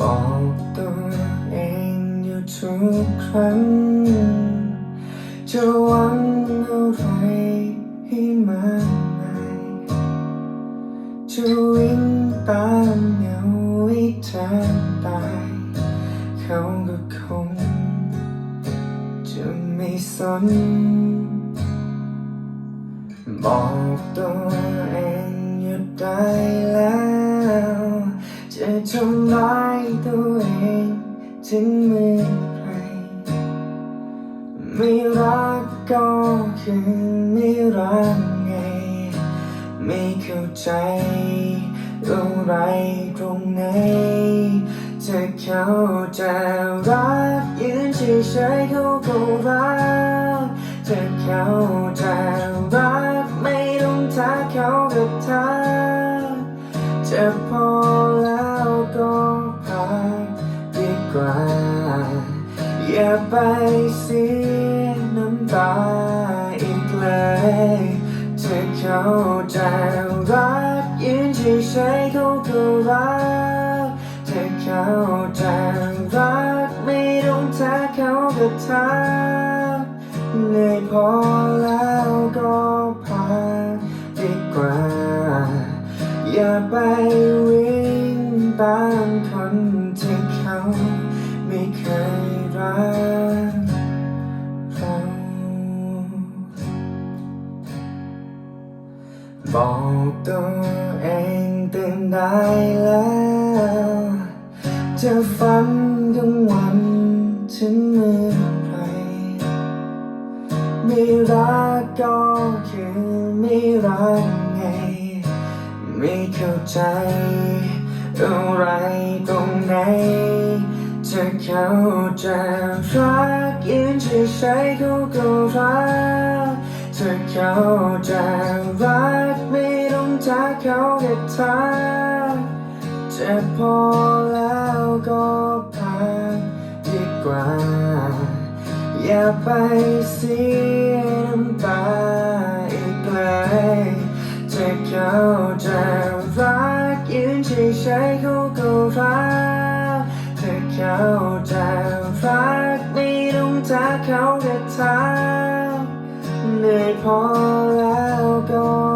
บอกตัวเองอยู่ทุกครั้ง จะหวังอะไรให้มากมายจะวิ่งตามเหงาให้เธอตาย เขาก็คงจะไม่สน บอกตัวเองหยุดได้แล้ว จะทำร้ายตัวเอ ถึงเมื่อไหรไม่รักก็คือไม่รักไง ไม่เข้าใจอะไรตรงไหนจะเขาจะรักยืนเฉยๆเขาก็รักจะเขาจะรักไม่ต้องท้าเขากับเธอจะพอ อย่าไปเสียน้ำตาอีกเลยเธอเข้าใจรักยืนเฉยๆเขาก็รักเธอเข้าใจรักไม่ต้องท้าเขากับเธอเหนื่อยพอแล้วก็พักดีกว่า อย่าไปวิ่งตาม บอกตัวเองตื่นได้แล้วจะฝันกลางวันถึงเมื่อไหรไม่รักก็คือไม่รักไง ไม่เข้าใจอะไรตรงไหนจะเขาจะรักยืนเฉยๆเขาก็รักจะเขาจ เขาแค่เธอจะพอแล้วก็พักดีกว่า อย่าไปเสียน้ำตาอีกเลยจะเขาจะรักยืนเฉยๆเขาก็รักถ้าเขาจะรักไม่ต้องท้าเขาแค่เธอเหนื่อยพอแล้วก็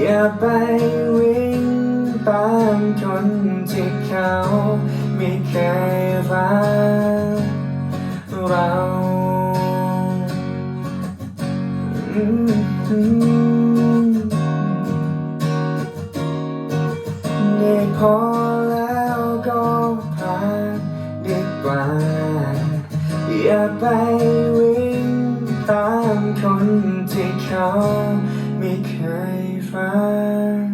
อย่าไปวิ่งตามคนที่เขาไม่เคยรักเราอืมเหนื่อยพอแล้วก็พักดีกว่า อย่าไปวิ่ง ตามคนที่เขาไม่เคยรัก